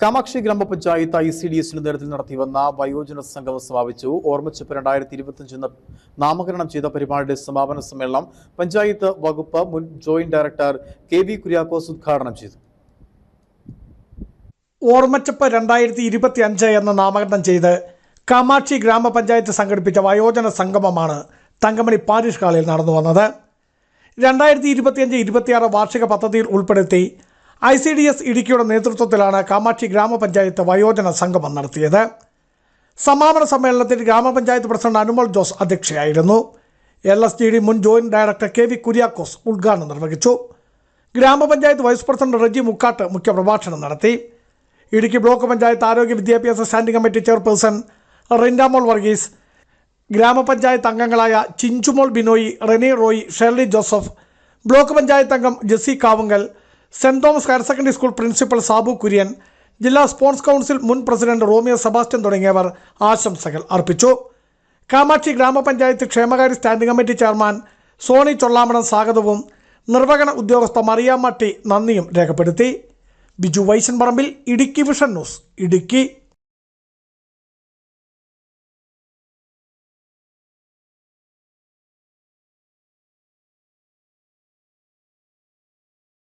കാമാക്ഷി ഗ്രാമപഞ്ചായത്ത് I C D എസിന്റെ നേതൃത്വത്തിൽ നടത്തിവന്ന വയോജന സംഗമം സമാപിച്ചു. ഓർമ്മച്ചപ്പ് രണ്ടായിരത്തി ഇരുപത്തിയഞ്ച് എന്ന നാമകരണം ചെയ്ത പരിപാടിയുടെ സമാപന സമ്മേളനം പഞ്ചായത്ത് വകുപ്പ് മുൻ joint director K V Kuriakose ഉദ്ഘാടനം ചെയ്തു. ഓർമ്മച്ചപ്പ് രണ്ടായിരത്തി ഇരുപത്തി അഞ്ച് എന്ന നാമകരണം ചെയ്ത് കാമാക്ഷി ഗ്രാമപഞ്ചായത്ത് സംഘടിപ്പിച്ച വയോജന സംഗമമാണ് തങ്കമണി പാരിഷ് ഹാളിൽ നടന്നു വന്നത് രണ്ടായിരത്തി ഇരുപത്തിയഞ്ച് ഇരുപത്തിയാറ് വാർഷിക പദ്ധതിയിൽ ഉൾപ്പെടുത്തി ഐ സി ഡി എസ് ഇടുക്കിയുടെ നേതൃത്വത്തിലാണ് കാമാക്ഷി ഗ്രാമപഞ്ചായത്ത് വയോജന സംഗമം നടത്തിയത്. സമാപന സമ്മേളനത്തിൽ ഗ്രാമപഞ്ചായത്ത് പ്രസിഡന്റ് അനുമോൾ ജോസ് അധ്യക്ഷയായിരുന്നു. എൽ എസ് ജി ഡി മുൻ joint director K V Kuriakose ഉദ്ഘാടനം നിർവഹിച്ചു. ഗ്രാമപഞ്ചായത്ത് വൈസ് പ്രസിഡന്റ് റജി മുക്കാട്ട് മുഖ്യപ്രഭാഷണം നടത്തി. ഇടുക്കി ബ്ലോക്ക് പഞ്ചായത്ത് ആരോഗ്യ വിദ്യാഭ്യാസ standing committee chairperson Rindamol Varghese ഗ്രാമപഞ്ചായത്ത് അംഗങ്ങളായ ചിഞ്ചുമോൾ ബിനോയി റെനി റോയി ഷെർലി ജോസഫ് ബ്ലോക്ക് പഞ്ചായത്ത് അംഗം Jessy Kavungal saint Thomas higher secondary school principal Sabu Kurian ജില്ലാ സ്പോർട്സ് കൗൺസിൽ മുൻ പ്രസിഡന്റ് റോമിയോ സെബാസ്റ്റ്യൻ തുടങ്ങിയവർ ആശംസകൾ അർപ്പിച്ചു. കാമാക്ഷി ഗ്രാമപഞ്ചായത്ത് ക്ഷേമകാര്യ standing committee chairman Soni Chollamanam സ്വാഗതവും നിർവഹണ ഉദ്യോഗസ്ഥ മറിയാമ്മ ടി നന്ദിയും രേഖപ്പെടുത്തി. Biju Vaishan Parambil Idukki vision news Idukki.